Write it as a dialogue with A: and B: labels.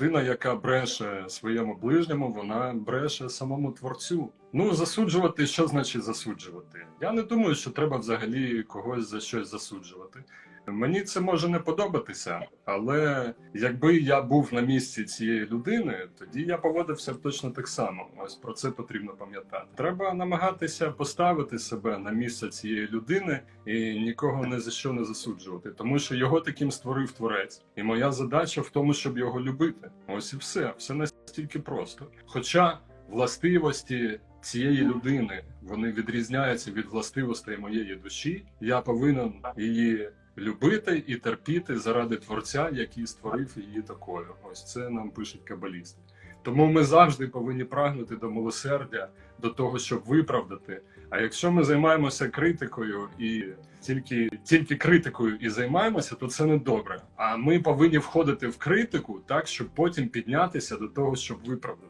A: Людина, яка бреше своєму ближньому, вона бреше самому творцю. Ну, засуджувати, що значить засуджувати? Я не думаю, що треба взагалі когось за щось засуджувати. Мені це може не подобатися, але якби я був на місці цієї людини, тоді я поводився б точно так само. Ось про це потрібно пам'ятати. Треба намагатися поставити себе на місце цієї людини і нікого не за що не засуджувати, тому що його таким створив творець, і моя задача в тому, щоб його любити. Ось і все, все настільки просто. Хоча властивості цієї людини вони відрізняються від властивостей моєї душі, я повинен її любити і терпіти заради творця, який створив її такою. Ось це нам пишуть кабалісти. Тому ми завжди повинні прагнути до милосердя, до того, щоб виправдати. А якщо ми займаємося критикою і тільки, тільки критикою і займаємося, то це не добре. А ми повинні входити в критику так, щоб потім піднятися до того, щоб виправдати.